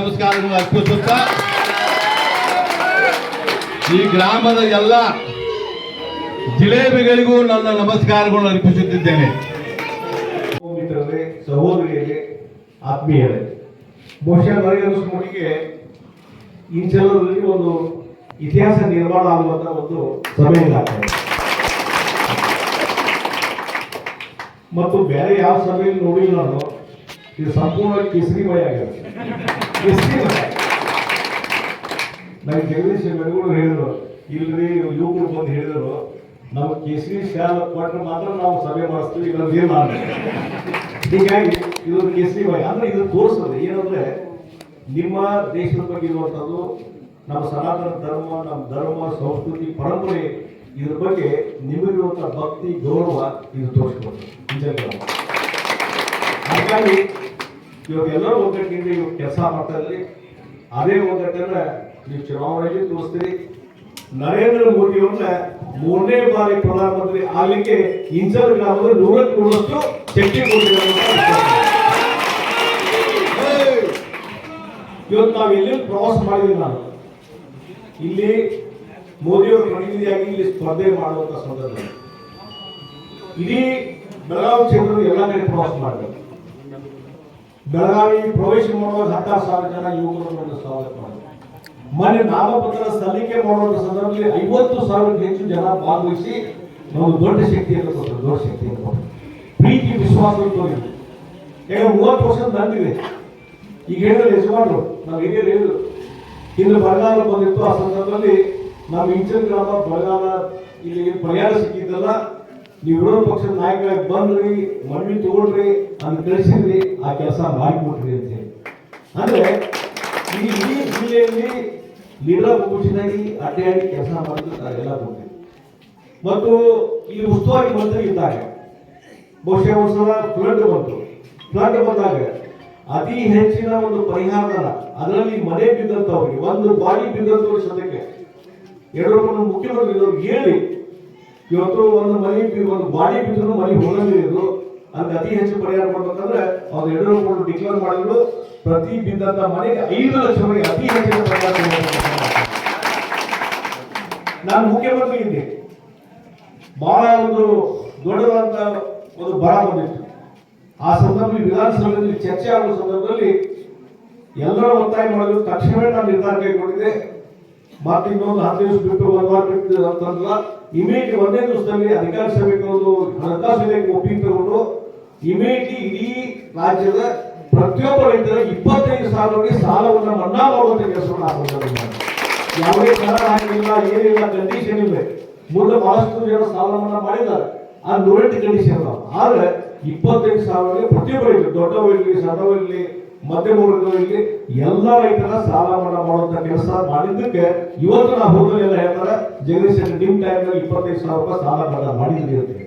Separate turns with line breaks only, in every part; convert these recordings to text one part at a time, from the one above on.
ನಮಸ್ಕಾರಗಳನ್ನು ಅರ್ಪಿಸುತ್ತ. ಈ ಗ್ರಾಮದ ಎಲ್ಲ ಜಿಲೇಬಿಗಳಿಗೂ ನನ್ನ ನಮಸ್ಕಾರಗಳನ್ನು ಅರ್ಪಿಸುತ್ತಿದ್ದೇನೆ.
ಮಿತ್ರರೇ, ಸಹೋದರಿಯರೇ, ಆತ್ಮೀಯರೇ, ಬಹುಶಃ ನರೇಂದ್ರ ಮೋದಿಗೆ ಈ ಜನರಲ್ಲಿ ಒಂದು ಇತಿಹಾಸ ನಿರ್ಮಾಣ ಆಗುವಂತ ಒಂದು ಸಮಯ ಮತ್ತು ಬೇರೆ ಯಾವ ಸಭೆಯಲ್ಲಿ ನೋಡಿಲ್ಲ ನಾನು. ಇದು ಸಂಪೂರ್ಣ ಕೇಸರಿಮಯ ಆಗಿದೆ ಕೇಸರಿಮಯ ನನಗೆ ಜಗದೀಶ್ ಬೆಳಗುರು ಹೇಳಿದ್ರು, ಇಲ್ರಿ ಯುವಕರು ಬಂದು ಹೇಳಿದ್ರು ನಾವು ಕೇಸರಿ ಶಾಲ ಕೊಟ್ಟರೆ ಮಾತ್ರ ನಾವು ಸಭೆ ಮಾಡಿಸ್ತೀವಿ, ಇಲ್ಲ ಏನು ಮಾಡಬೇಕು ಹೀಗಾಗಿ ಇದು ಕೇಸರಿ ಮಯ. ಅಂದ್ರೆ ಇದು ತೋರಿಸ್ತದೆ ಏನಂದ್ರೆ, ನಿಮ್ಮ ದೇಶದ ಬಗ್ಗೆ ಇರುವಂಥದ್ದು ನಮ್ಮ ಸನಾತನ ಧರ್ಮ, ನಮ್ಮ ಧರ್ಮ, ಸಂಸ್ಕೃತಿ, ಪರಂಪರೆ, ಇದ್ರ ಬಗ್ಗೆ ನಿಮಗಿರುವಂಥ ಭಕ್ತಿ, ಗೌರವ ಇದು ತೋರಿಸ್ಕೊಡ್ತದೆ. ನಿಜ ಹಾಗಾಗಿ ಇವಾಗ ಎಲ್ಲರೂ ಒಗ್ಗಟ್ಟಿನಿಂದ ಇವಾಗ ಕೆಲಸ ಇದ್ರಿ ಅದೇ ಒಗ್ಗಟ್ಟನ್ನ ನೀವು ಚುನಾವಣೆಯಲ್ಲಿ ತೋರಿಸ್ತೀರಿ. ನರೇಂದ್ರ ಮೋದಿ ಅವ್ರನ್ನ ಮೂರನೇ ಬಾರಿ ಪ್ರಧಾನಮಂತ್ರಿ ಆಗ್ಲಿಕ್ಕೆ ಇಂಚಲ್ ಗ್ರಾಮದಲ್ಲಿ ನೂರಕ್ಕೆ ನೂರಷ್ಟು ಶಕ್ತಿ ಇವತ್ತು ನಾವು ಎಲ್ಲಿ ಪ್ರವಾಸ ಮಾಡಿದ್ವಿ ನಾನು ಇಲ್ಲಿ ಮೋದಿಯವರ ಪ್ರತಿನಿಧಿಯಾಗಿ ಇಲ್ಲಿ ಸ್ಪರ್ಧೆ ಮಾಡುವಂತ ಸಂದರ್ಭ. ಇಡೀ ಬೆಳಗಾವಿ ಕ್ಷೇತ್ರದ ಎಲ್ಲ ಕಡೆ ಪ್ರವಾಸ ಮಾಡಬೇಕು ಬೆಳಗಾವಿ ಪ್ರವೇಶ ಮಾಡುವಾಗ ಹತ್ತಾರು ಸಾವಿರ ಜನ ಯುವಕರು ಬಂದು ಸ್ವಾಗತ ಮಾಡಿದ್ರು. ಮೊನ್ನೆ ನಾಮಪತ್ರ ಸಲ್ಲಿಕೆ ಮಾಡುವಂತ ಸಂದರ್ಭದಲ್ಲಿ ಐವತ್ತು ಸಾವಿರಕ್ಕೂ ಹೆಚ್ಚು ಜನ ಭಾಗವಹಿಸಿ ನಾವು ದೊಡ್ಡ ಶಕ್ತಿಯನ್ನು ಕೊಟ್ಟರು ದೊಡ್ಡ ಶಕ್ತಿಯನ್ನು ಕೊಟ್ಟರು ಪ್ರೀತಿ, ವಿಶ್ವಾಸ ಈಗ ಮೂವತ್ತು ವರ್ಷ ನಂದಿದೆ ಈಗ ಹೇಳಿದ್ರೆ ಯಜಮಾನರು ನಾವು ಹಿರಿಯರು ಹೇಳಿದ್ರು, ಹಿಂದೆ ಬರಗಾಲ ಬಂದಿತ್ತು, ಆ ಸಂದರ್ಭದಲ್ಲಿ ನಾವು ಇಂಚನ್ ಗ್ರಾಮ ಬರಗಾಲ ಇಲ್ಲಿ ಪರಿಹಾರ ಸಿಕ್ಕಿದ್ದಲ್ಲ ನೀವು ವಿರೋಧ ಪಕ್ಷದ ನಾಯಕರಾಗಿ ಬಂದ್ರಿ, ಮನವಿ ತಗೊಳ್ರಿ ಅಂತ ತಿಳಿಸಿದ್ರಿ ಆ ಕೆಲಸ ಮಾಡಿಕೊಟ್ರಿ ಅಂತ ಹೇಳಿ. ಅಂದ್ರೆ ಈ ಇಡೀ ಜಿಲ್ಲೆಯಲ್ಲಿ ಲೀಡರ್ ಪಕ್ಷನಾಗಿ ಅಡ್ಡಾಡಿ ಕೆಲಸ ನಾವೆಲ್ಲ ಗೊತ್ತಿದೆ ಮತ್ತು ಈ ಉಸ್ತುವಾರಿ ಮಂತ್ರಿ ಇದ್ದಾಗ, ಬಹುಶಃ ಒಂದ್ಸಲ ಫ್ಲಡ್ ಬಂತು. ಫ್ಲಡ್ ಬಂದಾಗ ಅತಿ ಹೆಚ್ಚಿನ ಒಂದು ಪರಿಹಾರ ಅದರಲ್ಲಿ ಮನೆ ಬಿದ್ದಂತವ್ರಿಗೆ, ಒಂದು ಬಾಡಿ ಬಿದ್ದಂತವ್ರ ಸದ್ಯಕ್ಕೆ ಯಡಿಯೂರಪ್ಪನ ಮುಖ್ಯಮಂತ್ರಿ ಹೇಳಿ ಇವತ್ತು ಒಂದು ಮನೆ ಒಂದು ಬಾಡಿ ಬಿದ್ದರೂ ಮನೆ ಹೋಗಲಿರೋದು ಅದಕ್ಕೆ ಅತಿ ಹೆಚ್ಚು ಪರಿಹಾರ ಮಾಡ್ಬೇಕಂದ್ರೆ ಅವ್ರು ಯಡಿಯೂರಪ್ಪನ ಡಿಕ್ಲೇರ್ ಮಾಡಿದ್ರು, ಪ್ರತಿ ಬಿದ್ದಂತ ಮನೆಗೆ ಐದು ಲಕ್ಷ ರೂಪಾಯಿ ಅತಿ ಹೆಚ್ಚಿನ ಪರಿಹಾರ. ನಾನು ಮುಖ್ಯಮಂತ್ರಿ ಇದ್ದೆ. ಬಹಳ ಒಂದು ದೊಡ್ಡದಾದಂತ ಒಂದು ಬರ ಬಂದಿತ್ತು. ಆ ಸಂದರ್ಭದಲ್ಲಿ ವಿಧಾನಸಭೆಯಲ್ಲಿ ಚರ್ಚೆ ಆಗುವ ಸಂದರ್ಭದಲ್ಲಿ ಎಲ್ಲರೂ ಒತ್ತಾಯ ಮಾಡಿದ್ರು. ತಕ್ಷಣವೇ ನಾನು ನಿರ್ಧಾರ ಕೈಗೊಂಡಿದ್ದೆ. ಮತ್ತೆ ಇನ್ನೊಂದು ಹತ್ತು ದಿವಸ ಬಿಟ್ಟು ಒಂದು ವಾರ ಬಿಟ್ಟು ಅಂತಂದ್ರ ಇಮಿಡಿಯೇಟ್ ಒಂದೇ ದಿವಸದಲ್ಲಿ ಅಧಿಕಾರ ಸಭೆಗೆ ಒಂದು ಹಣಕಾಸು ಇಲಾಖೆ ಒಪ್ಪಿಗೆ ತಗೊಂಡು ಇಮಿಡಿಯೇಟ್ಲಿ ಇಡೀ ರಾಜ್ಯದ ಪ್ರತಿಯೊಬ್ಬ ರೈತರ ಇಪ್ಪತ್ತೈದು ಸಾವಿರಕ್ಕೆ ಸಾಲವನ್ನು ಮನ್ನಾ ಮಾಡುವಂತ ಕೆಲಸವನ್ನು ಹಾಕೊಂಡಿದ್ದಾರೆ ಯಾವುದೇ ಕಾರಣ ಹಾಕಿಲ್ಲ ಏನಿಲ್ಲ ಕಂಡೀಷನ್ ಇಲ್ಲ. ಮುಂದೆ ಬಹಳಷ್ಟು ಜನ ಸಾಲ ಮಾಡಿದ್ದಾರೆ. ಆ ನೂರೆಂಟು ಕಂಡೀಷನ್ ಅದಾವ. ಆದ್ರೆ ಇಪ್ಪತ್ತೈದು ಸಾವಿರ ಪ್ರತಿಯೊಬ್ಬರಿಗೆ ದೊಡ್ಡವರಿರಲಿ ಸಣ್ಣವರಿರಲಿ ಮಧ್ಯಮ ವರ್ಗದವರಿಗೆ ಎಲ್ಲ ರೈತರ ಸಾಲ ಮನ್ನಾ ಮಾಡುವಂತ ಕೆಲಸ ಮಾಡಿದ್ದಕ್ಕೆ ಇವತ್ತು ನಾವು ಹೋಗಲಿಲ್ಲ ಹೇಳ್ತಾರೆ, ಜಗದೀಶ್ ನಿಮ್ ಟೈಮ್ ಇಪ್ಪತ್ತೈದು ಸಾವಿರ ರೂಪಾಯಿ ಸಾಲ ಮನ್ನಾ ಮಾಡಿದಿರುತ್ತೆ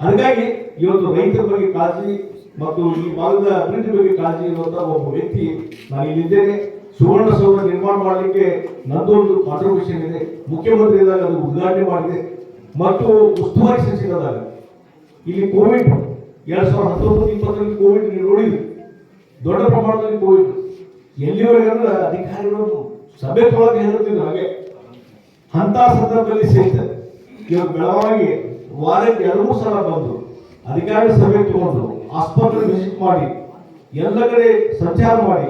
ಅದಕ್ಕಾಗಿ ಇವತ್ತು ರೈತರ ಬಗ್ಗೆ ಕಾಳಜಿ ಮತ್ತು ಈ ಭಾಗದ ಅಭಿವೃದ್ಧಿ ಬಗ್ಗೆ ಕಾಳಜಿ ಇರುವಂತ ಒಬ್ಬ ವ್ಯಕ್ತಿ ನಾನು ಇಲ್ಲಿದ್ದೇನೆ. ಸುವರ್ಣ ಸೌಧ ನಿರ್ಮಾಣ ಮಾಡಲಿಕ್ಕೆ ನಂದೊಂದು ಕಾಂಟ್ರಿಬ್ಯೂಷನ್ ಇದೆ. ಮುಖ್ಯಮಂತ್ರಿ ಇದ್ದಾಗ ಅದು ಉದ್ಘಾಟನೆ ಮಾಡಿದೆ. ಮತ್ತು ಉಸ್ತುವಾರಿ ಸಚಿವರಾದಾಗ, ಇಲ್ಲಿ ಕೋವಿಡ್, ಎರಡ್ ಸಾವಿರದ ಹತ್ತೊಂಬತ್ತು, ಇಪ್ಪತ್ತರಲ್ಲಿ ಕೋವಿಡ್ ನೋಡಿದ್ರಿ. ದೊಡ್ಡ ಪ್ರಮಾಣದಲ್ಲಿ ಕೋವಿಡ್ ಎಲ್ಲಿವರೆಗೆ ಅಂದ್ರೆ ಅಧಿಕಾರಿಗಳು ಸಭೆ ತೊಳಗೆ ಹೇಳುತ್ತಿದ್ರು ಹಾಗೆ ಅಂತ ಸಂದರ್ಭದಲ್ಲಿ ಸಹಿತ ಇವಾಗ ಬೆಳವಾಗಿ ವಾರಕ್ಕೆ ಎರಡು ಸಲ ಬಂದು ಅಧಿಕಾರಿ ಸಭೆ ತಗೊಂಡು ಆಸ್ಪತ್ರೆ ವಿಸಿಟ್ ಮಾಡಿ, ಎಲ್ಲ ಕಡೆ ಸಂಚಾರ ಮಾಡಿ,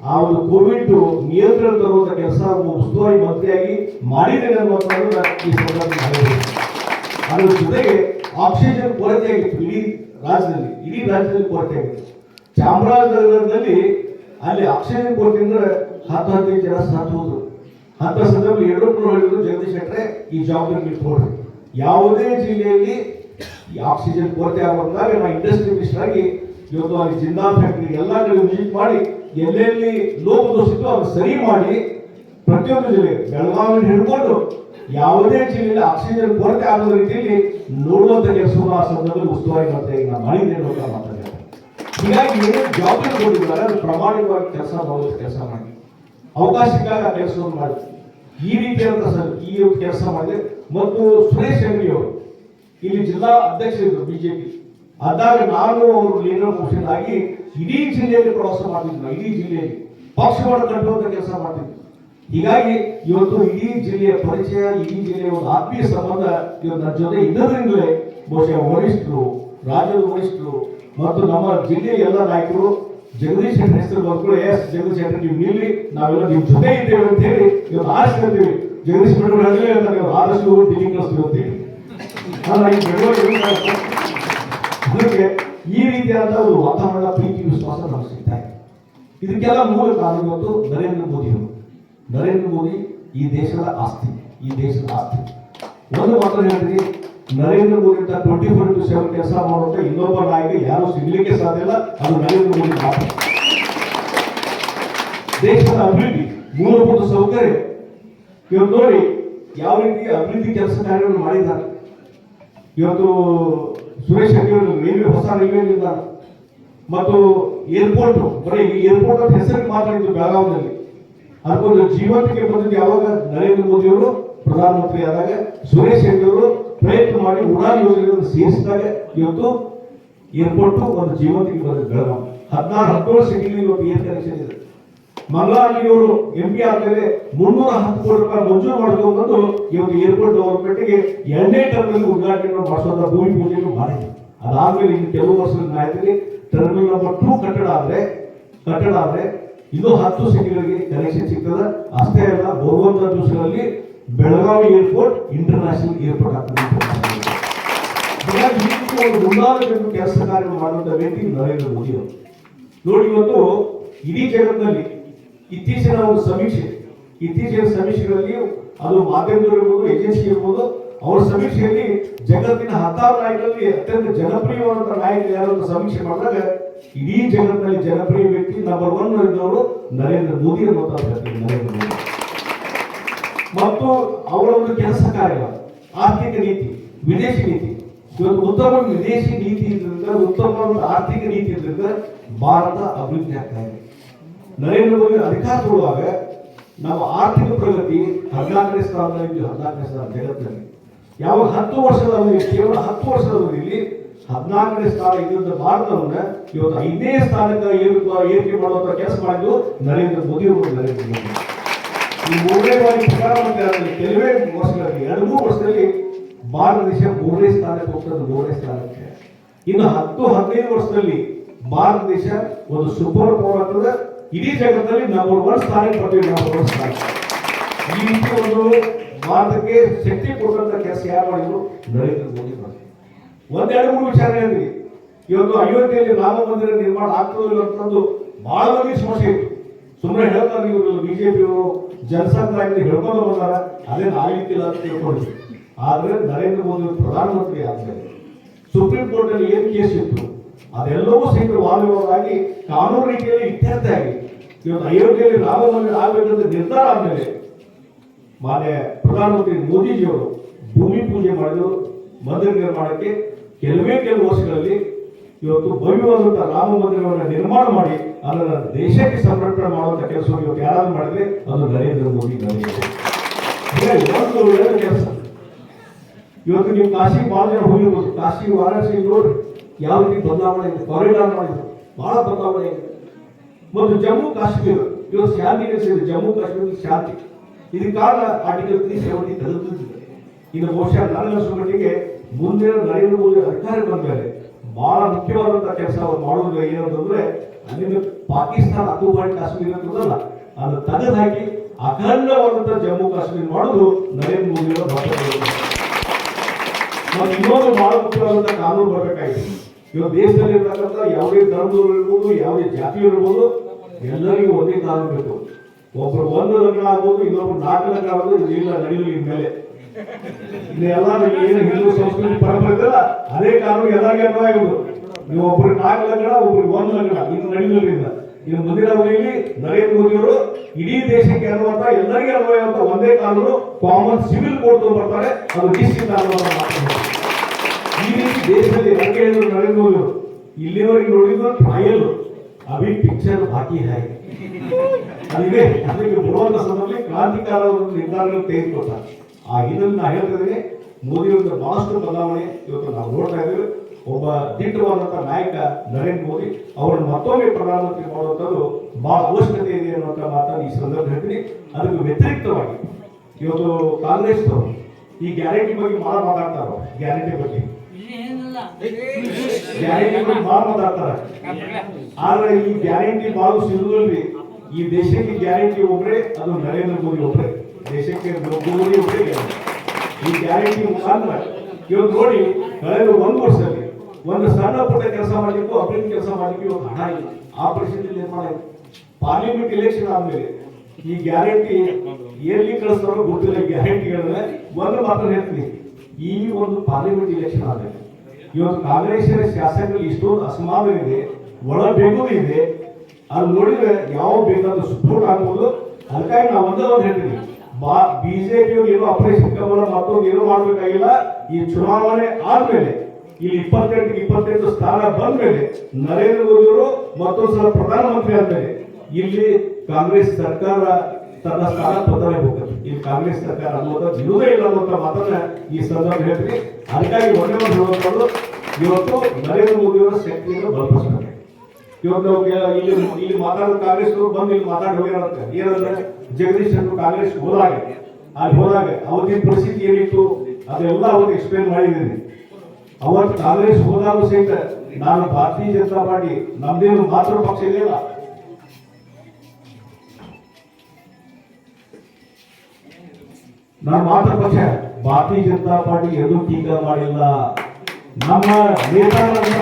ಆ ಒಂದು ಕೋವಿಡ್ ನಿಯಂತ್ರಣ ತರುವಂತ ಕೆಲಸ ಉಸ್ತುವಾರಿ ಮಂತ್ರಿಯಾಗಿ ಮಾಡಿದ್ದೇನೆ ಅನ್ನುವಂಥದ್ದು ಈ ಸಂದರ್ಭದಲ್ಲಿ. ಅದ್ರ ಜೊತೆಗೆ ಆಕ್ಸಿಜನ್ ಕೊರತೆ ಆಗಿತ್ತು ಇಡೀ ರಾಜ್ಯದಲ್ಲಿ ಇಡೀ ರಾಜ್ಯದಲ್ಲಿ ಕೊರತೆ ಆಗಿತ್ತು ಚಾಮರಾಜನಗರದಲ್ಲಿ ಅಲ್ಲಿ ಆಕ್ಸಿಜನ್ ಕೊರತೆ ಅಂದ್ರೆ ಹತ್ತು ಹದಿನೈದು ಜನ ಸತ್ತು ಹೋದ್ರು. ಅಂತ ಸಂದರ್ಭದಲ್ಲಿ ಯಡಿಯೂರಪ್ಪನವರು ಹೇಳಿದ್ರು ಜಗದೀಶ್ ಶೆಟ್ಟರೆ ಈ ಜಾಬ್ ನೀವು ತಗೊಳ್ರಿ ಯಾವುದೇ ಜಿಲ್ಲೆಯಲ್ಲಿ ಈ ಆಕ್ಸಿಜನ್ ಕೊರತೆ ಆಗುವಂತಾಗ ನಮ್ಮ ಇಂಡಸ್ಟ್ರಿ ಮಿನಿಸ್ಟರ್ ಆಗಿ ಇವತ್ತು ಅಲ್ಲಿ ಜಿಂದಾ ಫ್ಯಾಕ್ಟ್ರಿ ಎಲ್ಲ ಕಡೆ ವಿಸಿಟ್ ಮಾಡಿ ಎಲ್ಲೆಲ್ಲಿ ಲೋಪ ಇತ್ತು ಅದು ಸರಿ ಮಾಡಿ ಪ್ರತಿಯೊಂದು ಜಿಲ್ಲೆ ಬೆಳಗಾವಿ ಹಿಡ್ಕೊಂಡು ಯಾವುದೇ ಜಿಲ್ಲೆಯಲ್ಲಿ ಆಕ್ಸಿಜನ್ ಕೊರತೆ ಆಗದ ರೀತಿಯಲ್ಲಿ ನೋಡುವಂತ ಕೆಲಸವನ್ನು ಆ ಸಂದರ್ಭದಲ್ಲಿ ಉಸ್ತುವಾರಿ ಮಂತ್ರಿ ನಾನು ಮಾಡಿದ್ದೇನೆ ಹೀಗಾಗಿ ಏನು ಜವಾಬ್ದಾರಿ ಅದು ಪ್ರಾಮಾಣಿಕವಾಗಿ ಕೆಲಸ ಮಾಡುವ ಕೆಲಸ ಮಾಡಿ. ಅವಕಾಶ ಸಿಕ್ಕಾಗ ಆ ಕೆಲಸವನ್ನು ಮಾಡಿ. ಈ ರೀತಿಯಾದಂತ ಸರ್ ಈ ಕೆಲಸ ಮಾಡಿದೆ ಮತ್ತು ಸುರೇಶ್ ಅಂಗಡಿ ಅವರು, ಇಲ್ಲಿ ಜಿಲ್ಲಾ ಅಧ್ಯಕ್ಷರಿದ್ರು ಬಿಜೆಪಿ. ಅದಾಗ ನಾನು ಅವರು ಪೋಷನ್ ಆಗಿ ಇಡೀ ಜಿಲ್ಲೆಯಲ್ಲಿ ಪ್ರವಾಸ ಮಾಡಿದ್ರು ಇಡೀ ಜಿಲ್ಲೆಯಲ್ಲಿ. ಪಕ್ಷವನ್ನು ಕಟ್ಟುವಂತ ಕೆಲಸ ಮಾಡ್ತಿದ್ವಿ ಹೀಗಾಗಿ ಇವತ್ತು ಇಡೀ ಜಿಲ್ಲೆಯ ಪರಿಚಯ, ಇಡೀ ಜಿಲ್ಲೆಯ ಒಂದು ಆತ್ಮೀಯ ಸಂಬಂಧ ಇವತ್ತು ನನ್ನ ಜೊತೆ ಇದ್ದದ್ರಿಂದಲೇ ಬಹುಶಃ ವರಿಷ್ಠರು, ರಾಜ್ಯದ ವರಿಷ್ಠರು ಮತ್ತು ನಮ್ಮ ಜಿಲ್ಲೆಯ ಎಲ್ಲ ನಾಯಕರು ಜಗದೀಶ್ ಶೆಟ್ಟರ್ ಹೆಸರು ಬಂದ್ಕೊಳ್ಳಿ ಎಸ್ ಜಗದೀಶ್ ಶೆಟ್ಟರ್ ನೀವು ನಿಲ್ಲಿ, ನಾವೆಲ್ಲ ನಿಮ್ಮ ಜೊತೆ ಇದ್ದೇವೆ ಅಂತ ಹೇಳಿ ಇವತ್ತು ಆರಿಸ್ಕೊಂತೀವಿ ಜಗದೀಶ್ ಶೆಟ್ಟರ್ ಹೇಳಿ. ಅಂತ ನೀವು ಆದಷ್ಟು ಅಂತ ಅದಕ್ಕೆ ಈ ರೀತಿಯಾದ ಒಂದು ವಾತಾವರಣ ಪ್ರೀತಿ ವಿಶ್ವಾಸ ನಮಗೆ ಸಿಗ್ತಾ ಇದೆ. ಇದಕ್ಕೆಲ್ಲ ಮೂಲ ಕಾರಣ ಇವತ್ತು ನರೇಂದ್ರ ಮೋದಿ ಅವರು. ನರೇಂದ್ರ ಮೋದಿ ಈ ದೇಶದ ಆಸ್ತಿ, ಈ ದೇಶದ ಆಸ್ತಿ. ಒಂದು ಮಾತ್ರ ಹೇಳ್ತೀನಿ. ನರೇಂದ್ರ ಮೋದಿ ಅಂತ ಟ್ವೆಂಟಿ ಫೋರ್ ಇಂಟು ಸೆವೆನ್ ಕೆಲಸ ಮಾಡುವಂತ ಇನ್ನೊಬ್ಬ ನಾಯಕ ಯಾರು ಸಿಗ್ಲಿಕ್ಕೆ ಸಾಧ್ಯ ಇಲ್ಲ. ಅದು ನರೇಂದ್ರ ಮೋದಿ ಮಾತ್ರ. ದೇಶದ ಅಭಿವೃದ್ಧಿ ಮೂಲಭೂತ ಸೌಕರ್ಯ. ಇವತ್ತು ನೋಡಿ ಯಾವ ರೀತಿ ಅಭಿವೃದ್ಧಿ ಕೆಲಸ ಕಾರ್ಯಗಳನ್ನು ಮಾಡಿದ್ದಾರೆ. ಇವತ್ತು ಸುರೇಶ್ ಹೆಗ್ಡೆ ಅವರು ರೈಲ್ವೆ ಹೊಸ ರೈಲ್ವೆ ನಿಲ್ದಾಣ. ಮತ್ತು ಏರ್ಪೋರ್ಟ್ ಬರೀ ಏರ್ಪೋರ್ಟ್ ಅಂತ ಹೆಸರಿಗೆ ಮಾತಾಡಿದ್ದು ಬೆಳಗಾವಿನಲ್ಲಿ ಅದಕ್ಕೊಂದು ಜೀವಂತಿಕೆ ಬಂದಿದ್ದು ಯಾವಾಗ? ನರೇಂದ್ರ ಮೋದಿಯವರು, ಪ್ರಧಾನಮಂತ್ರಿ ಆದಾಗ ಸುರೇಶ್ ಹೆಗ್ಡೆ ಅವರು ಪ್ರಯತ್ನ ಮಾಡಿ ಉಡಾನ್ ಯೋಜನೆಯನ್ನು ಸೇರಿಸಿದಾಗ ಇವತ್ತು ಏರ್ಪೋರ್ಟ್ ಒಂದು ಜೀವಂತಿಗೆ ಬೆಳಗಾವಿ. ಹದಿನಾರು ಹದಿನೇಳು ಸಿಟಿಲಿ ಇವತ್ತು ಏರ್ ಕನೆಕ್ಷನ್ ಇದೆ. ಅವರು ಎಂ ಪಿ ಆದ್ಮೇಲೆ ಮುನ್ನೂರ ಹತ್ತು ಕೋಟಿ ರೂಪಾಯಿ ಮಂಜೂರು ಮಾಡ್ಕೊಂಡು ಬಂದು ಇವತ್ತು ಏರ್ಪೋರ್ಟ್ ಡೆವಲಪ್ಮೆಂಟ್ಗೆ ಎರಡನೇ ಟರ್ಮಿನಲ್ ಉದ್ಘಾಟನೆ ಮಾಡಿಸುವಂತ ಭೂಮಿ ಪೂಜೆಯನ್ನು ಮಾಡಿದೆ ಅದಾದ್ಮೇಲೆ ಇನ್ನು ಕೆಲವು ವರ್ಷದ ನಾಯಕರಿಗೆ ಟರ್ಮಿನಲ್ ನಂಬರ್ ಟೂ ಕಟ್ಟಡ ಆದ್ರೆ ಕಟ್ಟಡ ಆದ್ರೆ ಇದು ಹತ್ತು ಸಿಟಿಗಳಿಗೆ ಕನೆಕ್ಷನ್ ಸಿಗ್ತದೆ. ಅಷ್ಟೇ ಅಲ್ಲ, ಬರುವಂತ ದಿವಸಗಳಲ್ಲಿ ಬೆಳಗಾವಿ ಏರ್ಪೋರ್ಟ್, ಇಂಟರ್ನ್ಯಾಷನಲ್ ಏರ್ಪೋರ್ಟ್ ಆಗ್ತದೆ ಕೆಲಸ ಕಾರ್ಯ ಮಾಡುವಂತ ವ್ಯಕ್ತಿ ನರೇಂದ್ರ ಮೋದಿ ಅವರು. ನೋಡಿ, ಇವತ್ತು ಇಡೀ ಜಗತ್ತಿನಲ್ಲಿ ಇತ್ತೀಚಿನ ಒಂದು ಸಮೀಕ್ಷೆ, ಇತ್ತೀಚಿನ ಸಮೀಕ್ಷೆಗಳಲ್ಲಿ ಅದು ಮಾಧ್ಯಮದವರು ಇರ್ಬೋದು ಏಜೆನ್ಸಿ ಇರ್ಬೋದು, ಅವರ ಸಮೀಕ್ಷೆಯಲ್ಲಿ ಜಗತ್ತಿನ ಹತ್ತಾರು ನಾಯಕರಲ್ಲಿ ಅತ್ಯಂತ ಜನಪ್ರಿಯವಾದಂತಹ ನಾಯಕರು ಯಾರು ಸಮೀಕ್ಷೆ ಮಾಡಿದಾಗ ಇಡೀ ಜಗತ್ತಿನಲ್ಲಿ ಜನಪ್ರಿಯ ವ್ಯಕ್ತಿ ನಂಬರ್ ಒನ್ ಅವರು ನರೇಂದ್ರ ಮೋದಿ ವ್ಯಕ್ತಿ ನರೇಂದ್ರ ಮೋದಿ. ಮತ್ತು ಅವರ ಒಂದು ಕೆಲಸ ಕಾರ್ಯ, ಆರ್ಥಿಕ ನೀತಿ, ವಿದೇಶಿ ನೀತಿ. ಇವತ್ತು ಉತ್ತಮ ವಿದೇಶಿ ನೀತಿ ಇದ್ರಿಂದ ಉತ್ತಮ ಆರ್ಥಿಕ ನೀತಿ ಇದ್ರಿಂದ ಭಾರತ ಅಭಿವೃದ್ಧಿ ಆಗ್ತಾ ಇದೆ. ನರೇಂದ್ರ ಮೋದಿ ಅಧಿಕಾರ ಕೊಡುವಾಗ ನಮ್ಮ ಆರ್ಥಿಕ ಪ್ರಗತಿ ಹದಿನಾಲ್ಕನೇ ಸ್ಥಾನದಲ್ಲಿ ಹದಿನಾಲ್ಕನೇ ಸ್ಥಾನ ಜಗತ್ತಿನಲ್ಲಿ. ಯಾವಾಗ ಹತ್ತು ವರ್ಷದ ಕೇವಲ ಹತ್ತು ವರ್ಷದ ಅವಧಿಯಲ್ಲಿ ಹದಿನಾಲ್ಕನೇ ಸ್ಥಾನ ಇದ್ದಂತ ಭಾರತವನ್ನ ಇವತ್ತು ಐದನೇ ಸ್ಥಾನಕ್ಕೆ ಏರಿಕೆ ಮಾಡುವಂತ ಕೆಲಸ ಮಾಡಿದ್ದು ನರೇಂದ್ರ ಮೋದಿ ಅವರು, ನರೇಂದ್ರ ಮೋದಿ. ಈ ಮೂರನೇ ಬಾರಿ ಆದ ಕೆಲವೇ ವರ್ಷಗಳಲ್ಲಿ ಎರಡು, ಮೂರು ವರ್ಷದಲ್ಲಿ ಭಾರತ ದೇಶ ಮೂರನೇ ಸ್ಥಾನಕ್ಕೆ ಹೋಗ್ತದೆ ಮೂರನೇ ಸ್ಥಾನಕ್ಕೆ. ಇನ್ನು ಹತ್ತು, ಹದಿನೈದು ವರ್ಷದಲ್ಲಿ ಭಾರತ ದೇಶ ಒಂದು ಸೂಪರ್ ಪವರ್ ಆಗ್ತದೆ. ಇಡೀ ಜಗತ್ತಲ್ಲಿ ನಂಬರ್ ಒನ್ ಸ್ಥಾನಕ್ಕೆ ಬರ್ತೀವಿ ನಂಬರ್ ಒನ್ ಸ್ಥಾನ. ಈ ರೀತಿ ಒಂದು ಭಾರತಕ್ಕೆ ಶಕ್ತಿ ಕೊಡುವಂತ ಕೆಲಸ ಯಾರು ಮಾಡಿದ್ರು? ನರೇಂದ್ರ ಮೋದಿ ಮಾಡಿ ಒಂದೆರಡು, ಮೂರು ವಿಚಾರ ಹೇಳಿದ್ವಿ ಇವತ್ತು ಅಯೋಧ್ಯೆಯಲ್ಲಿ ರಾಮ ಮಂದಿರ ನಿರ್ಮಾಣ ಆಗ್ತದೋ ಇಲ್ಲ ಅಂತಂದು ಬಹಳ ಸಮಸ್ಯೆ ಇತ್ತು. ಸುಮ್ಮನೆ ಹೇಳ್ತಾರೆ ಇವರು ಬಿಜೆಪಿಯವರು. ಜನಸಂಖ್ಯೆ ಹೇಳ್ಕೊಂಡು ಬಂದಾರ ಅದೇನು ಆಗಿತ್ತಿಲ್ಲ ಅಂತ ತಿಳ್ಕೊಂಡ್ರಿ ಆದ್ರೆ ನರೇಂದ್ರ ಮೋದಿ ಪ್ರಧಾನಮಂತ್ರಿ ಆದ್ಮೇಲೆ ಸುಪ್ರೀಂ ಕೋರ್ಟ್ ಅಲ್ಲಿ ಏನ್ ಕೇಸ್ ಇತ್ತು? ಅದೆಲ್ಲವೂ ಸಹಿತ ವಾದವಾಗಿ ಕಾನೂನು ರೀತಿಯಲ್ಲಿ ಇತ್ಯರ್ಥ ಆಗಿ ಇವತ್ತು ಅಯೋಧ್ಯೆಯಲ್ಲಿ ರಾಮ ಮಂದಿರ ಆಗ್ಬೇಕಂತ ನಿರ್ಧಾರ ಆದ್ಮೇಲೆ ಮಾನ್ಯ ಪ್ರಧಾನಮಂತ್ರಿ ಮೋದಿಜಿಯವರು ಭೂಮಿ ಪೂಜೆ ಮಾಡಿದ್ರು, ಮಂದಿರ ನಿರ್ಮಾಣಕ್ಕೆ. ಕೆಲವೇ ಕೆಲವು ವರ್ಷಗಳಲ್ಲಿ ಇವತ್ತು ಭವ್ಯವಾದಂತಹ ರಾಮ ಮಂದಿರವನ್ನು ನಿರ್ಮಾಣ ಮಾಡಿ ಅದನ್ನ ದೇಶಕ್ಕೆ ಸಂರಕ್ಷಣೆ ಮಾಡುವಂತ ಕೆಲಸ ಇವತ್ತು ಯಾರಾದ್ರೂ ಮಾಡಿದ್ರೆ ಅದು ನರೇಂದ್ರ ಮೋದಿ, ನರೇಂದ್ರ ಒಂದು ಕೆಲಸ. ಇವತ್ತು ನೀವು ಕಾಶಿ ಜನ ಹೋಗಿರ್ಬೋದು. ಕಾಶಿ ವಾರಾಣಸಿ ನೋಡಿ ಯಾವ ರೀತಿ ಬದಲಾವಣೆ ಇದೆ. ಕಾರಿಡಾರ್ ಮಾಡಿದ್ರು ಬಹಳ ಬದಲಾವಣೆ ಇದೆ. ಮತ್ತು ಜಮ್ಮು ಕಾಶ್ಮೀರ. ಇವತ್ತು ಶಾಂತಿಗೆ ಸೇರಿದೆ ಜಮ್ಮು ಕಾಶ್ಮೀರ ಶಾಂತಿ. ಇದಕ್ಕೆ ಕಾರಣ ಆರ್ಟಿಕಲ್ ತ್ರೀ ಸೆವೆಂಟಿ ತಲುಪಿದೆ. ಇನ್ನು ಬಹುಶಃ ನರೇಂದ್ರ ಮಟ್ಟಿಗೆ ಮುಂದಿನ ನರೇಂದ್ರ ಮೋದಿ ಅಧಿಕಾರ ಬಂದ ಮೇಲೆ ಬಹಳ ಮುಖ್ಯವಾದಂತಹ ಕೆಲಸ ಅವರು ಮಾಡೋದು ಏನಂತಂದ್ರೆ ಅಲ್ಲಿಂದ ಪಾಕಿಸ್ತಾನ ಅಕ್ಕುಪಾಡಿ ಕಾಶ್ಮೀರ ಅಂತಲ್ಲ ಅದು ತೆಗೆದು ಹಾಕಿ ಅಖಂಡವಾದಂತ ಜಮ್ಮು ಕಾಶ್ಮೀರ ಮಾಡೋದು ನರೇಂದ್ರ ಮೋದಿ ಅವರ ಮತ್ತು ಇನ್ನೊಂದು ಬಹಳ ಮುಖ್ಯವಾದಂತ ಕಾನೂನು ಬರಬೇಕಾಗಿದೆ. ಇವಾಗ ದೇಶದಲ್ಲಿ ಇರ್ತಕ್ಕಂಥ ಯಾವುದೇ ಧರ್ಮದವರು ಇರ್ಬೋದು, ಯಾವುದೇ ಜಾತಿಯವರು ಇರ್ಬೋದು, ಎಲ್ಲರಿಗೂ ಒಂದೇ ಕಾನೂನು ಬೇಕು. ಒಬ್ರು ಒಂದು ಲಗ್ನ ಆಗ್ಬೋದು, ಇನ್ನೊಬ್ರು ನಾಲ್ಕು ಲಗ್ನ ಆಗ್ಬೋದು ಇಲ್ಲ ನಡೆಯಲಿ ಮೇಲೆ ಇಲ್ಲಿ ಎಲ್ಲ ಏನು ಹಿಂದೂ ಸಂಸ್ಕೃತಿ ಪರಂಪರೆ ಅದೇ ಕಾನೂನು ಎಲ್ಲರಿಗೂ ಅನ್ವಯ ಆಗುದು. ನೀವು ಒಬ್ರಿಗೆ ನಾಲ್ಕು ಲಗ್ನ ಒಬ್ರಿಗೆ ಒಂದು ಲಗ್ನ ಇನ್ನು ನಡೆಯುವುದರಿಂದ ಇನ್ನು ಮುಂದಿನ ಅವಧಿಯಲ್ಲಿ ನರೇಂದ್ರ ಮೋದಿ ಅವರು ಇಡೀ ದೇಶಕ್ಕೆ ಅನ್ನುವಂತ ಎಲ್ಲರಿಗೆ ಅಂತ ಒಂದೇ ಕಾನೂನು ಕಾಮನ್ ಸಿವಿಲ್ ಕೋಡ್ ಬರ್ತಾರೆ. ಅದು ಮಾಡ್ತಾರೆ ಈ ರೀತಿ ದೇಶದಲ್ಲಿ ಹೇಳಿದ್ರು ನರೇಂದ್ರ ಮೋದಿ ಅವರು ಇಲ್ಲಿವರೆಗೆ ನೋಡಿದ್ರು ಟ್ರಯಲ್ ಅಭಿ ಪಿಕ್ಚರ್ ಬಾಕಿ ಹಾಯ್ ಅದಿದೆ, ಅದಕ್ಕೆ ಬರುವಂತ ಸಮಯದಲ್ಲಿ ಕ್ರಾಂತಿಕಾರ ನಿರ್ಧಾರಗಳು ತೆಗೆದುಕೊಟ್ಟ. ಆ ಹಿನ್ನೆಲೆ ನಾ ಮೋದಿ ಅವರ ಬಹಳಷ್ಟು ಬದಲಾವಣೆ ಇವತ್ತು ನಾವು ನೋಡ್ತಾ ಇದ್ದೇವೆ. ಒಬ್ಬ ದಿಟ್ಟವಾದಂತಹ ನಾಯಕ ನರೇಂದ್ರ ಮೋದಿ ಅವರನ್ನು ಮತ್ತೊಮ್ಮೆ ಪ್ರಧಾನಮಂತ್ರಿ ಮಾಡುವಂಥದ್ದು ಬಹಳ ಅವಶ್ಯಕತೆ ಇದೆ ಅನ್ನುವಂಥ ಮಾತನ್ನು ಈ ಸಂದರ್ಭ ಹೇಳ್ತೀನಿ. ಅದಕ್ಕೆ ವ್ಯತಿರಿಕ್ತವಾಗಿ ಇವತ್ತು ಕಾಂಗ್ರೆಸ್ ಈ ಗ್ಯಾರಂಟಿ ಬಗ್ಗೆ ಬಹಳ ಮಾತಾಡ್ತಾರ ಗ್ಯಾರಂಟಿ ಬಗ್ಗೆ. ಗ್ಯಾರಂಟಿ ಬಗ್ಗೆ ಬಹಳ ಮಾತಾಡ್ತಾರ. ಆದ್ರೆ ಈ ಗ್ಯಾರಂಟಿ ಬಹಳ ಸಿಗುವಲ್ಲಿ ಈ ದೇಶಕ್ಕೆ ಗ್ಯಾರಂಟಿ ಒಬ್ರೆ, ಅದು ನರೇಂದ್ರ ಮೋದಿ ಒಬ್ರೆ. ದೇಶಕ್ಕೆ ಮೋದಿ ಒಬ್ರೆ ಈ ಗ್ಯಾರಂಟಿ ಮುಖಾಂತರ ಇವತ್ತು ನೋಡಿ, ಕಳೆದ ಒಂದು ವರ್ಷದಲ್ಲಿ ಒಂದು ಸಣ್ಣ ಪುಟ್ಟ ಕೆಲಸ ಮಾಡಲಿಕ್ಕೂ, ಅಭಿವೃದ್ಧಿ ಕೆಲಸ ಮಾಡಲಿಕ್ಕೆ ಇವತ್ತು ಹಣ ಇಲ್ಲ. ಆ ಪರಿಸ್ಥಿತಿಯಲ್ಲಿ ಏನ್ ಮಾಡೋದು ಪಾರ್ಲಿಮೆಂಟ್ ಎಲೆಕ್ಷನ್ ಆದ್ಮೇಲೆ ಈ ಗ್ಯಾರಂಟಿ ಎಲ್ಲಿ ಕಳಿಸ್ತಾರೋ ಗೊತ್ತಿಲ್ಲ ಗ್ಯಾರಂಟಿಗಳನ್ನ ಒಂದು ಮಾತ್ರ ಹೇಳ್ತೀನಿ. ಈ ಒಂದು ಪಾರ್ಲಿಮೆಂಟ್ ಎಲೆಕ್ಷನ್ ಆದ್ಮೇಲೆ ಇವತ್ತು ಕಾಂಗ್ರೆಸ್ಸಿನ ಶಾಸಕರು ಇಷ್ಟೊಂದು ಅಸಮಾಧಾನ ಇದೆ ಒಳ ಇದೆ. ಅಲ್ಲಿ ನೋಡಿದ್ರೆ ಯಾವ ಬೇಕಾದ ಸ್ಫೋಟ ಆಗ್ಬೋದು. ಅದಕ್ಕಾಗಿ ನಾವು ಒಂದೇ ಒಂದು ಹೇಳ್ತೀನಿ. ಬಾ ಬಿಜೆಪಿ ಏನೋ ಆಪರೇಷನ್ ಕಮಲ ಮತ್ತೊಂದು ಏನು ಮಾಡಬೇಕಾಗಿಲ್ಲ. ಈ ಚುನಾವಣೆ ಆದ್ಮೇಲೆ ಇಲ್ಲಿ ಇಪ್ಪತ್ತೆಂಟು ಇಪ್ಪತ್ತೆಂಟು ಸ್ಥಾನ ಬಂದ ಮೇಲೆ ನರೇಂದ್ರ ಮೋದಿ ಅವರು ಮತ್ತೊಂದು ಸಲ ಪ್ರಧಾನಮಂತ್ರಿ ಆದ್ಮೇಲೆ ಇಲ್ಲಿ ಕಾಂಗ್ರೆಸ್ ಸರ್ಕಾರ ತನ್ನ ಸ್ಥಾನ ಪತನೆ ಹೋಗುತ್ತೆ ಇಲ್ಲಿ ಕಾಂಗ್ರೆಸ್ ಸರ್ಕಾರ ಅನ್ನೋದು ಇರುವುದೇ ಇಲ್ಲ ಅನ್ನುವಂಥ ಮಾತನ್ನ ಈ ಸಂದರ್ಭ ಹೇಳ್ತೀನಿ. ಅದಕ್ಕಾಗಿ ಒಂದು ಹೇಳುವಂಥದ್ದು ಇವತ್ತು ನರೇಂದ್ರ ಮೋದಿ ಅವರ ಶಕ್ತಿಯನ್ನು ಬಲಪಡಿಸ್ತಾರೆ. ಇವತ್ತು ಇಲ್ಲಿ ಇಲ್ಲಿ ಮಾತಾಡೋ ಕಾಂಗ್ರೆಸ್ ಬಂದು ಇಲ್ಲಿ ಮಾತಾಡಿ ಹೋಗ್ಯಾರಂತೆ. ಏನಂದ್ರೆ ಜಗದೀಶ್ ಅವರು ಕಾಂಗ್ರೆಸ್ ಹೋದಾಗ. ಅಲ್ಲಿ ಹೋದಾಗ ಅವತ್ತಿನ ಪರಿಸ್ಥಿತಿ ಏನಿತ್ತು ಅದೆಲ್ಲ ಅವ್ರಿಗೆ ಎಕ್ಸ್ಪ್ಲೇನ್ ಮಾಡಿದ್ದೀನಿ ಅವತ್ತು ಕಾಂಗ್ರೆಸ್ ಹೋದಾಗ ಸಹಿತ ನಾನು ಭಾರತೀಯ ಜನತಾ ಪಾರ್ಟಿ ನಮ್ದೇನು ಮಾತೃ ಪಕ್ಷ ಇದೆಯಲ್ಲ ನಾನು ಮಾತೃ ಪಕ್ಷ, ಭಾರತೀಯ ಜನತಾ ಪಾರ್ಟಿ ಎಂದು ಟೀಕಾ ಮಾಡಿಲ್ಲ. ನಮ್ಮ ನೇತಾರರಂತ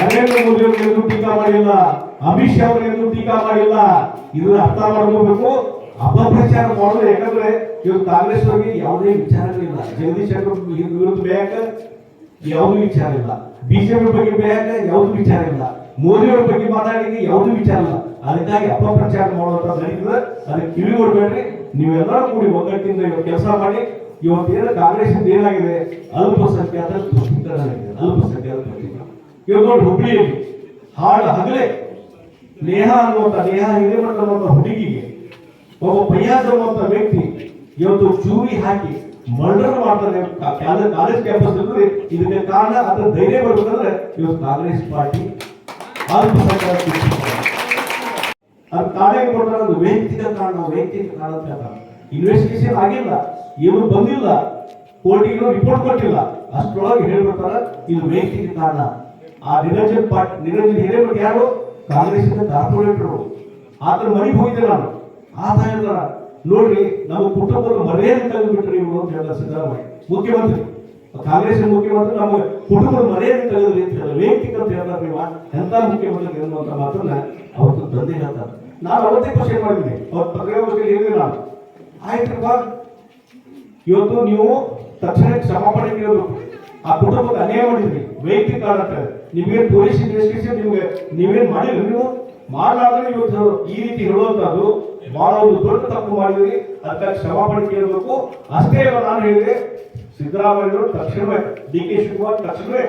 ನರೇಂದ್ರ ಮೋದಿ ಅವರು ಎಂದು ಟೀಕಾ ಮಾಡಿಲ್ಲ. ಅಮಿತ್ ಶಾ ಅವರು ಎಂದು ಟೀಕಾ ಮಾಡಿಲ್ಲ. ಇದನ್ನ ಅರ್ಥ ಮಾಡ್ಕೋಬೇಕು. ಅಪಪ್ರಚಾರ ಮಾಡೋದು ಯಾಕಂದ್ರೆ ಇವತ್ತು ಕಾಂಗ್ರೆಸ್ ಅವರಿಗೆ ಯಾವುದೇ ವಿಚಾರಗಳಿಲ್ಲ. ಜಗದೀಶ್ ಶೆಟ್ಟರ್ ವಿರುದ್ಧ ಬೇಕ. ಯಾವುದೂ ವಿಚಾರ ಇಲ್ಲ. ಬಿಜೆಪಿ ಬಗ್ಗೆ ಬೇರೆ ಯಾವುದು ವಿಚಾರ ಇಲ್ಲ. ಮೋದಿ ಅವರ ಬಗ್ಗೆ ಮಾತಾಡಿದ್ರೆ ಯಾವುದು ವಿಚಾರ ಇಲ್ಲ. ಅದಕ್ಕಾಗಿ ಅಪಪ್ರಚಾರ ಮಾಡುವಂತ ನಡೀತದೆ ಅದಕ್ಕೆ ಕಿವಿ ಕೊಡ್ಬೇಡ್ರಿ. ನೀವೆಲ್ಲರೂ ಕೂಡಿ ಒಗ್ಗಟ್ಟಿನಿಂದ ಇವತ್ತು ಕೆಲಸ ಮಾಡಿ. ಇವತ್ತೇನು ಕಾಂಗ್ರೆಸ್ ಏನಾಗಿದೆ? ಅಲ್ಪಸಂಖ್ಯಾತ ತುಷ್ಟೀಕರಣ ಆಗಿದೆ ಅಲ್ಪಸಂಖ್ಯಾತ ಇವತ್ತು ನೋಡಿ ಹುಬ್ಳಿಯಲ್ಲಿ ಹಾಳು ಹಗಲೇ ನೇಹ ಅನ್ನುವಂಥ ನೇಹ ಹಿರೇಮಠ ಅನ್ನುವಂಥ ಹುಡುಗಿಗೆ ಒಬ್ಬ ಪಯ್ಯಾಜ್ ಅನ್ನುವಂಥ ವ್ಯಕ್ತಿ ಇವತ್ತು ಚೂರಿ ಹಾಕಿ ಮರ್ಡರ್ ಮಾಡ್ತಾರೆ ಕಾಲೇಜ್ ಕ್ಯಾಂಪಸ್ ಇದಕ್ಕೆ ಕಾರಣ ಅದ್ರ ಧೈರ್ಯ ಬರ್ಬೇಕಂದ್ರೆ ಇವತ್ತು ಕಾಂಗ್ರೆಸ್ ಪಾರ್ಟಿ ಅಲ್ಪಸಂಖ್ಯಾತ ಅದು ಕಾರ್ಯ ಅದು ವೈಯಕ್ತಿಕ ಕಾರಣ ವೈಯಕ್ತಿಕ ಕಾರಣ ಅಂತ ಇನ್ವೆಸ್ಟಿಗೇಷನ್ ಆಗಿಲ್ಲ, ಇವರು ಬಂದಿಲ್ಲ, ಕೋರ್ಟಿಗೆ ರಿಪೋರ್ಟ್ ಕೊಟ್ಟಿಲ್ಲ. ಅಷ್ಟರೊಳಗೆ ಹೇಳ್ಬಿಡ್ತಾರ, ಇದು ವೈಯಕ್ತಿಕ ಕಾರಣ. ಆ ನಿರಂಜನ್ ಪಾಟ್ ನಿರಂಜನ್ ಹಿರೇಮಠ ಯಾರು? ಕಾಂಗ್ರೆಸ್ಸಿನ ಕಾರ್ಪೊರೇಟರು ಆತನ ಮನೆಗೆ ಹೋಗಿದ್ದೆ ನಾನು. ಆತ ಹೇಳ್ತಾರ ನೋಡ್ರಿ, ನಮ್ಮ ಕುಟುಂಬದ ಮರ್ಯಾದೆ ತೆಗೆದುಬಿಟ್ರಿ ಇವರು ಅಂತ ಹೇಳಿದ ಸಿದ್ದರಾಮಯ್ಯ. ಮುಖ್ಯಮಂತ್ರಿ. ಕಾಂಗ್ರೆಸ್ ಮುಖ್ಯಮಂತ್ರಿ ನಮ್ಮ ಕುಟುಂಬದ ಮರ್ಯಾದೆ ತೆಗೆದ್ರಿ ಅಂತ ಹೇಳಿ ವೈಯಕ್ತಿಕ ಅಂತ ಹೇಳ್ತಾರೆ ನೀವು ಎಂತ ಮುಖ್ಯಮಂತ್ರಿ ಎನ್ನುವಂತ ಮಾತನ್ನ ಅವತ್ತು ತಂದೆ ಹೇಳ್ತಾರೆ ನಾನು ಅವತ್ತೇ ಪ್ರಶ್ನೆ ಮಾಡಿದ್ದೀನಿ. ಅವ್ರ ಪತ್ರಿಕಾಗೋಷ್ಠಿಯಲ್ಲಿ ಹೇಳಿದೆ ನಾನು. ಆಯ್ತಪ್ಪ ಇವತ್ತು ನೀವು ತಕ್ಷಣ ಕ್ಷಮಾಪಣೆ ಕೇಳಬೇಕು ಆ ಕುಟುಂಬದ ಅನ್ಯಾಯ ಮಾಡಿದ್ರಿ. ವೈಯಕ್ತಿಕ ಕಾರಣ ನಿಮಗೆ ಪೊಲೀಸ್ ಇನ್ವೆಸ್ಟಿಗೇಷನ್ ನಿಮ್ಗೆ ನೀವೇನ್ ಮಾಡಿಲ್ಲ ನೀವು? ಮಾಡಲಾದ್ರೆ ಇವತ್ತು ಈ ರೀತಿ ಹೇಳುವಂತದ್ದು ಒಂದು ದೊಡ್ಡ ತಪ್ಪು ಮಾಡಿದ್ರಿ ಅದಕ್ಕೆ ಕ್ಷಮಾಪಣೆ ಕೇಳಬೇಕು ಅಷ್ಟೇ ಅಲ್ಲ, ನಾನು ಹೇಳಿದೆ ಸಿದ್ದರಾಮಯ್ಯವರು ತಕ್ಷಣವೇ ಡಿ ಕೆ ಶಿವಕುಮಾರ್ ತಕ್ಷಣವೇ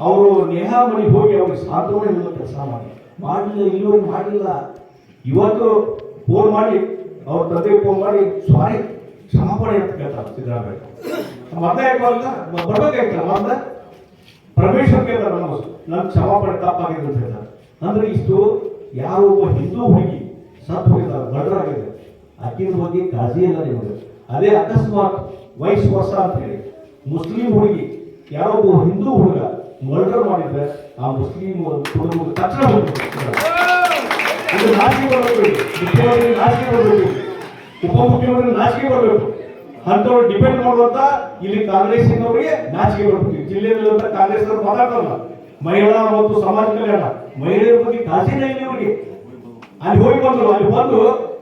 ಅವರು ನೇಹಾ ಮನೆಗೆ ಹೋಗಿ ಅವ್ರಿಗೆ ಸಾಂತ್ವನ ಇಲ್ಲ ಕೆಲಸ ಮಾಡಿ. ಮಾಡಲಿಲ್ಲ, ಇಲ್ಲಿವರೆಗೆ ಮಾಡಲಿಲ್ಲ. ಇವತ್ತು ಫೋನ್ ಮಾಡಿ, ಅವ್ರ ತಂದೆಗೆ ಫೋನ್ ಮಾಡಿ ಸಾರಿ ಕ್ಷಮಾಪಣೆ ಅಂತ ಕೇಳ್ತಾರೆ ಸಿದ್ದರಾಮಯ್ಯ. ಮತ್ತೆ ಯಾಕೆ ಬರಲ್ಲ ಬ- ಬರ್ಬೇಕಾಯ್ತಲ್ಲ ಮತ್ತೆ ಪರಮೇಶ್ವರ್ ಕೇಳ್ತಾರೆ ನಮ್ಮ ನನ್ನ ಕ್ಷಮಾಪಣೆ ತಪ್ಪಾಗಿದೆ ಅಂತ ಹೇಳ್ತಾರೆ. ಅಂದ್ರೆ ಇಷ್ಟು ಯಾರೊಬ್ಬ ಹಿಂದೂ ಹುಡುಗಿ ಸತ್ತು ಹೋಗಿದ್ದಾರೆ ಆಗಿದೆ ಆಕಿನ ಬಗ್ಗೆ ಕಾಳಜಿ ಇಲ್ಲ ನಿಮಗೆ. ಅದೇ ಅಕಸ್ಮಾತ್ ವಯಸ್ಸು ವರ್ಷ ಅಂತ ಹೇಳಿ ಮುಸ್ಲಿಂ ಹುಡುಗಿ ಯಾವ ಹಿಂದೂ ಹುಡುಗ ಮರ್ಡರ್ ಮಾಡಿದ್ರೆ ಆ ಮುಸ್ಲಿಂ ಹುಡುಗ ತಕ್ಷಣ ಇದು ನಾಚಿಕೆ ಬರಬೇಕು ಮುಖ್ಯಮಂತ್ರಿ ನಾಚಿಕೆ ಬರಬೇಕು ಉಪಮುಖ್ಯಮಂತ್ರಿ ನಾಚಿಕೆ ಬರಬೇಕು ಅಂತವ್ರು ಡಿಪೆಂಡ್ ಮಾಡುವಂತ ಇಲ್ಲಿ ಕಾಂಗ್ರೆಸ್ಸಿನವರಿಗೆ ನಾಚಿಕೆ ಬರಬೇಕು ಜಿಲ್ಲೆಯಲ್ಲಿರುವಂತ ಕಾಂಗ್ರೆಸ್ ಮಾತಾಡ್ತಾರಲ್ಲ. ಮಹಿಳಾ ಮತ್ತು ಸಮಾಜ ಕಲ್ಯಾಣ. ಮಹಿಳೆಯರ ಬಗ್ಗೆ ಕಾಸಿನ ಇಲ್ಲ ಅಲ್ಲಿ ಹೋಗಿ ಬಂದ್ರು, ಅಲ್ಲಿ ಬಂದು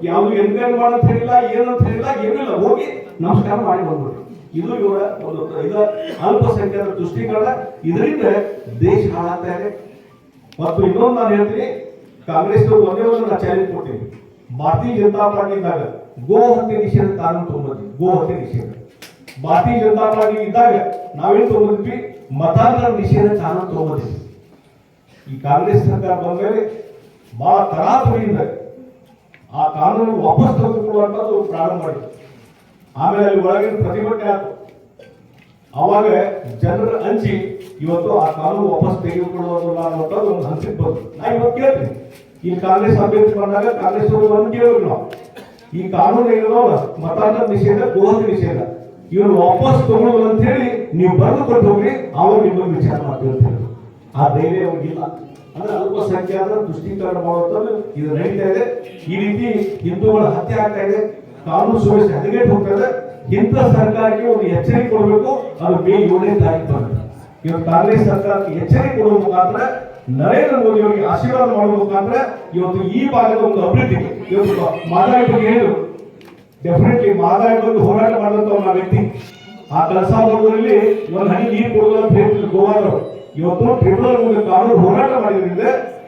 ಯಾವುದು ಎನ್ಕ್ವೈರಿ ಮಾಡಂತ ಹೇಳಿಲ್ಲ ಏನಂತ ಹೇಳಿಲ್ಲ, ಏನಿಲ್ಲ, ಹೋಗಿ ನಮಸ್ಕಾರ ಮಾಡಿ ಬಂದ್ಬಿಟ್ರು ಇದು ಇವರ ಒಂದು ಇದು ಅಲ್ಪಸಂಖ್ಯಾತ ದೃಷ್ಟಿಕೋನ ಇದರಿಂದ ದೇಶ ಹಾಳಾಗ್ತಾ ಇದೆ. ಮತ್ತು ಇನ್ನೊಂದು ನಾನು ಹೇಳ್ತೀನಿ ಕಾಂಗ್ರೆಸ್ ಒಂದೇ ಒಂದು ನಾನು ಚಾಲೆಂಜ್ ಕೊಡ್ತೀನಿ. ಭಾರತೀಯ ಜನತಾ ಪಾರ್ಟಿ ಇದ್ದಾಗ ಗೋ ಹತ್ಯೆ ನಿಷೇಧ ಕಾನೂನು ತೊಗೊಂಡ್ಬಂದ್ವಿ ಗೋ ಹತ್ಯೆ ನಿಷೇಧ. ಭಾರತೀಯ ಜನತಾ ಪಾರ್ಟಿ ಇದ್ದಾಗ ನಾವೇನು ತೊಗೊಂಡಿದ್ವಿ ಮತಾಂತರ ನಿಷೇಧ ಕಾನೂನು ತೊಗೊಂಡಿದ್ವಿ ಈ ಕಾಂಗ್ರೆಸ್ ಸರ್ಕಾರ ಬಂದ ಮೇಲೆ ಬಹಳ ತರಾತುರಿಯಿಂದ ಆ ಕಾನೂನು ವಾಪಸ್ ತೆಗೆದುಕೊಳ್ಳುವಂಥದ್ದು ಪ್ರಾರಂಭ ಮಾಡಿದ್ರು ಆಮೇಲೆ ಅಲ್ಲಿ ಒಳಗಿನ ಪ್ರತಿಭಟನೆ ಆಯ್ತು ಅವಾಗ ಜನರ ಹಂಚಿ ಇವತ್ತು ಆ ಕಾನೂನು ವಾಪಸ್ ಅಂತ ಅನ್ನೋದು ಒಂದು ಹಂಚಿಗೆ ಬಂತು. ನಾ ಇವತ್ತು ಕೇಳ್ತೀನಿ. ಈ ಕಾಂಗ್ರೆಸ್ ಅಭ್ಯರ್ಥಿ ಬಂದಾಗ ಕಾಂಗ್ರೆಸ್ ಅವರು ಬಂದು ಕೇಳಿದ್ರು ಈ ಕಾನೂನು ಏನೋ ಮತಾಂತರ ನಿಷೇಧ, ಗೋಹತ್ಯೆ ನಿಷೇಧ. ಇವನು ವಾಪಸ್ ತಗೊಳ್ಳೋದು ಅಂತ ಹೇಳಿ ನೀವು ಬರೆದು ಕೊಟ್ಟು ಹೋಗ್ರಿ ಅವಾಗ ನಿಮಗೆ ವಿಚಾರ ಮಾಡ್ತೀವಿ ಅಂತ ಹೇಳಿದ್ರು. ಆ ಧೈರ್ಯ ಅವ್ರಿಗಿಲ್ಲ. ಅಂದ್ರೆ ಅಲ್ಪಸಂಖ್ಯಾತರ ತುಷ್ಟೀಕರಣ ಮಾಡುವಂಥದ್ದು ಇದು ನಡೀತಾ ಇದೆ. ಈ ರೀತಿ ಹಿಂದೂಗಳ ಹತ್ಯೆ ಆಗ್ತಾ ಇದೆ. ಕಾನೂನು ಸುವ್ಯವಸ್ಥೆ ಹದಗೆಟ್ಟು ಹೋಗ್ತಾ ಇದೆ. ಇಂಥ ಸರ್ಕಾರಕ್ಕೆ ಒಂದು ಎಚ್ಚರಿಕೆ ಕೊಡಬೇಕು. ಅದು ಮೇ ಏಳನೇ ತಾರೀಕು ಇವತ್ತು ಕಾಂಗ್ರೆಸ್ ಸರ್ಕಾರಕ್ಕೆ ಎಚ್ಚರಿಕೆ ಕೊಡುವ ಮುಖಾಂತರ ನರೇಂದ್ರ ಮೋದಿ ಅವರಿಗೆ ಆಶೀರ್ವಾದ ಮಾಡುವ ಮುಖಾಂತರ ಇವತ್ತು ಈ ಭಾಗದ ಒಂದು ಅಭಿವೃದ್ಧಿಗೆ ಇವತ್ತು ಮಾದಾಯಿ ಹೇಳಿದ್ರು. ಡೆಫಿನೆಟ್ಲಿ ಮಾದಾಯಿ ಬಗ್ಗೆ ಹೋರಾಟ ಮಾಡಿದಂತ ಒಬ್ಬ ವ್ಯಕ್ತಿ. ಆ ಕೆಲಸ ಮಾಡುವುದರಲ್ಲಿ ಒಂದು ಹನಿ ನೀರು ಹೇಳ್ತಿದ್ರು ಗೋವಾದವರು. ಇವತ್ತು ಟ್ರಿಬ್ಯುನಲ್ ಮುಂದೆ ಕಾನೂನು ಹೋರಾಟ ಮಾಡಿದ್ರಿಂದ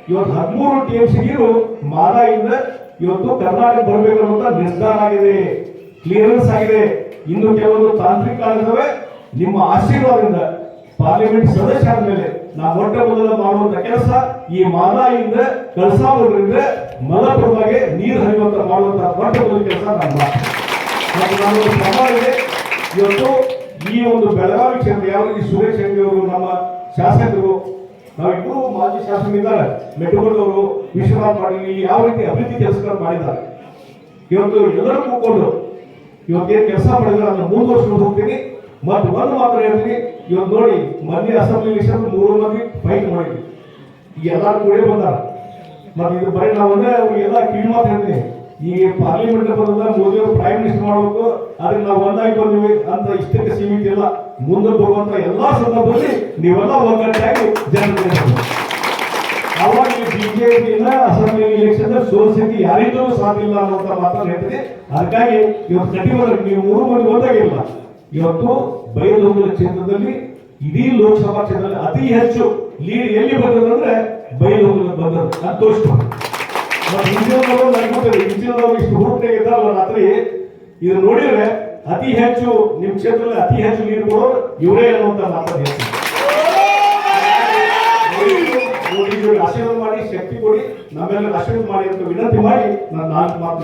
ಇವತ್ತು ಹದಿಮೂರು ಟಿ ಎಂ ಸಿ ನೀರು ಮಾದಾಯಿಂದ ಇವತ್ತು ಕರ್ನಾಟಕ ಬರಬೇಕು ಅನ್ನುವಂತ ನಿರ್ಧಾರ ಆಗಿದೆ. ಕ್ಲಿಯರೆನ್ಸ್ ಆಗಿದೆ. ಇನ್ನು ಕೆಲವೊಂದು ತಾಂತ್ರಿಕ ಕಾರಣವೇ ನಿಮ್ಮ ಆಶೀರ್ವಾದದಿಂದ ಪಾರ್ಲಿಮೆಂಟ್ ಸದಸ್ಯ ಆದ್ಮೇಲೆ ನಾವು ಮೊಟ್ಟ ಮೊದಲ ಮಾಡುವಂತ ಕೆಲಸ ಈ ಮಾದಾಯಿಂದ ಕಳಸಾ ಮಾಡೋದ್ರಿಂದ ಮಲಪ್ರಭಾಗೆ ನೀರು ಹರಿಯುವಂತ ಮಾಡುವಂತ ಮೊಟ್ಟ ಮೊದಲ ಕೆಲಸ ನಮ್ಮ ಮತ್ತು ಇವತ್ತು ಈ ಒಂದು ಬೆಳಗಾವಿ ಕ್ಷೇತ್ರ ಯಾವ ರೀತಿ ಸುರೇಶ್ ಅಂಗಡಿ ಅವರು ನಮ್ಮ ಶಾಸಕರು ನಾವಿಬ್ಬರು ಮಾಜಿ ಶಾಸಕರಿದ್ದಾರೆ ಮೆಟ್ಟುಗೊಂಡವರು ವಿಶ್ವನಾಥ್ ಪಾಟೀಲ್ ಯಾವ ರೀತಿ ಅಭಿವೃದ್ಧಿ ಕೆಲಸಗಳನ್ನು ಮಾಡಿದ್ದಾರೆ? ಇವತ್ತು ಎಲ್ಲರೂ ಕೂತ್ಕೊಂಡು ಇವತ್ತೇನು ಕೆಲಸ ಮಾಡಿದ್ರೆ ಅದನ್ನ ಮುಂದುವರ್ಸ್ಕೊಂಡು ಹೋಗ್ತೀನಿ. ಮತ್ತೆ ಒಂದು ಮಾತ್ರ ಹೇಳ್ತೀನಿ. ಇವತ್ತು ನೋಡಿ ಮಂದಿ ಅಸೆಂಬ್ಲಿ ಮೂರು ಮಂದಿ ಫೈಟ್ ಮಾಡಿದ್ವಿ. ಎಲ್ಲರೂ ಕೂಡೇ ಬಂದಾರ. ಮತ್ತೆ ಇದು ಬರೀ ನಾವು ಅಂದ್ರೆ ಅವ್ರಿಗೆಲ್ಲ ಕಿವಿ ಮಾತು ಹೇಳ್ತೀನಿ. ಈ ಪಾರ್ಲಿಮೆಂಟ್ ಬಂದ ಮೋದಿ ಅವರು ಪ್ರೈಮ್ ಮಿನಿಸ್ಟರ್ ಮಾಡಬೇಕು. ಅದಕ್ಕೆ ನಾವು ಒಂದಾಗಿ ಬಂದಿವಿ ಅಂತ ಇಷ್ಟಕ್ಕೆ ಸೀಮಿತ ಇಲ್ಲ. ಮುಂದೆ ಬರುವಂತ ಎಲ್ಲಾ ಸಂದರ್ಭದಲ್ಲಿ ನೀವೆಲ್ಲ ಒಗ್ಗಟ್ಟಾಗಿ ಜನರಿಗೆ ಅವಾಗ ಬಿಜೆಪಿಯಿಂದ ಅಸೆಂಬ್ಲಿ ಎಲೆಕ್ಷನ್ ಸೋಲಿಸಲಿಕ್ಕೆ ಯಾರಿಗೂ ಸಾಧ್ಯ ಮಾತ್ರ ಮಾತನ್ನು ಹೇಳ್ತೀನಿ. ಅದಕ್ಕಾಗಿ ಇವತ್ತು ಕಟ್ಟಿಬರ ನೀವು ಮೂರು ಮಂದಿ ಒಂದಾಗಿಲ್ಲ ಇವತ್ತು ಬೈಲಹೊಂಗಲ ಕ್ಷೇತ್ರದಲ್ಲಿ, ಇಡೀ ಲೋಕಸಭಾ ಕ್ಷೇತ್ರದಲ್ಲಿ ಅತಿ ಹೆಚ್ಚು ಲೀಡ್ ಎಲ್ಲಿ ಬಂದದಂದ್ರೆ ಬೈಲಹೊಂಗಲ ಬಂದದ್ದು. ಅದು ತೋರಿಸ್ತಾರೆ ಇಷ್ಟು ಹುರುಪ್ನಾಗ ಇದ್ದಾರಲ್ಲ ರಾತ್ರಿ. ಇದು ನೋಡಿದ್ರೆ ಅತಿ ಹೆಚ್ಚು ನಿಮ್ ಕ್ಷೇತ್ರದಲ್ಲಿ ಅತಿ ಹೆಚ್ಚು ನೀರು ಕೊಡೋರು ಇವರೇ ಅನ್ನುವಂತ ಮಾತನ್ನು ಆಶೀರ್ವಾದ ಮಾಡಿ, ಶಕ್ತಿ ಕೊಡಿ. ನಮ್ಮೆಲ್ಲ ಆಶೀರ್ವಾದ ಮಾಡಿ ಅಂತ ವಿನಂತಿ ಮಾಡಿ ನಾನು ನಾಲ್ಕು ಮಾತು